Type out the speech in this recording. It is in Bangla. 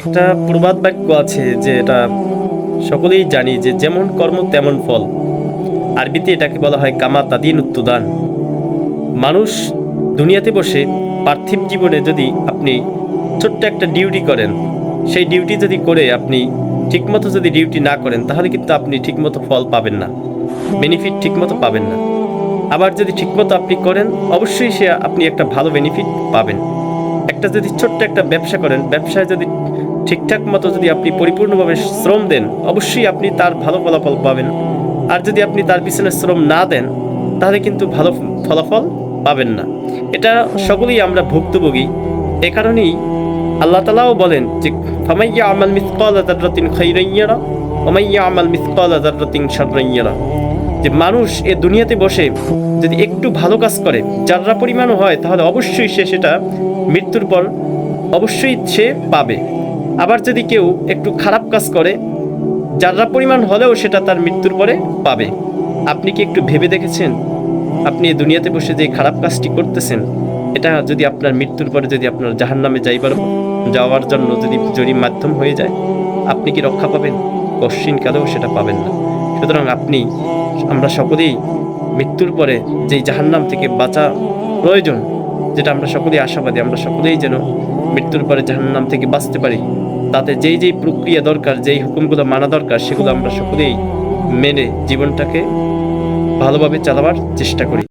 একটা প্রবাদ বাক্য আছে যে এটা সকলেই জানি যে যেমন কর্ম, তেমন ফল। আরবিতে এটাকে বলা হয় কামা তাদিন উত্তুদান। মানুষ দুনিয়াতে বসে পার্থিব জীবনে যদি আপনি ছোট্ট একটা ডিউটি করেন, সেই ডিউটি যদি করে আপনি ঠিকমতো যদি ডিউটি না করেন, তাহলে কিন্তু আপনি ঠিকমতো ফল পাবেন না, বেনিফিট ঠিকমতো পাবেন না। আবার যদি ঠিকমতো আপনি করেন, অবশ্যই সে আপনি একটা ভালো বেনিফিট পাবেন। একটা যদি ছোট্ট একটা ব্যবসা করেন, ব্যবসায় যদি ঠিকঠাক মতো যদি আপনি পরিপূর্ণভাবে শ্রম দেন, অবশ্যই আপনি তার ভালো ফলাফল পাবেন। আর যদি আপনি তার পিছনে শ্রম না দেন, তাহলে কিন্তু ভালো ফলাফল পাবেন না। এটা সকলেই আমরা ভুক্তভোগী। এ কারণেই আল্লাহ তালাও বলেন যে ফামাইয়া আমাল মিসকাল জাররাতিন খাইরাইয়ারা ওমাইয়া আমাল মিসকাল জাররাতিন শাররাইয়ারা যে মানুষ এ দুনিয়াতে বসে যদি একটু ভালো কাজ করে, যাররা পরিমাণও হয়, তাহলে অবশ্যই সে সেটা মৃত্যুর পর অবশ্যই সে পাবে। আবার যদি কেউ একটু খারাপ কাজ করে, যাররা পরিমাণ হলেও সেটা তার মৃত্যুর পরে পাবে। আপনি কি একটু ভেবে দেখেছেন? আপনি এই দুনিয়াতে বসে যে খারাপ কাজটি করতেছেন, এটা যদি আপনার মৃত্যুর পরে যদি আপনার জাহান নামে যাইবার, যাওয়ার জন্য যদি জরির মাধ্যম হয়ে যায়, আপনি কি রক্ষা পাবেন? কশ্চিনকালেও সেটা পাবেন না। সুতরাং আপনি, আমরা সকলেই মৃত্যুর পরে যেই জাহান্নাম থেকে বাঁচা প্রয়োজন, যেটা আমরা সকলেই আশাবাদী, আমরা সকলেই যেন মৃত্যুর পরে জাহান্নাম থেকে বাঁচতে পারি তাতে যেই যেই প্রক্রিয়া দরকার, যেই হুকুমগুলো মানা দরকার, সেগুলো আমরা সকলেই মেনে জীবনটাকে ভালোভাবে চালাবার চেষ্টা করি।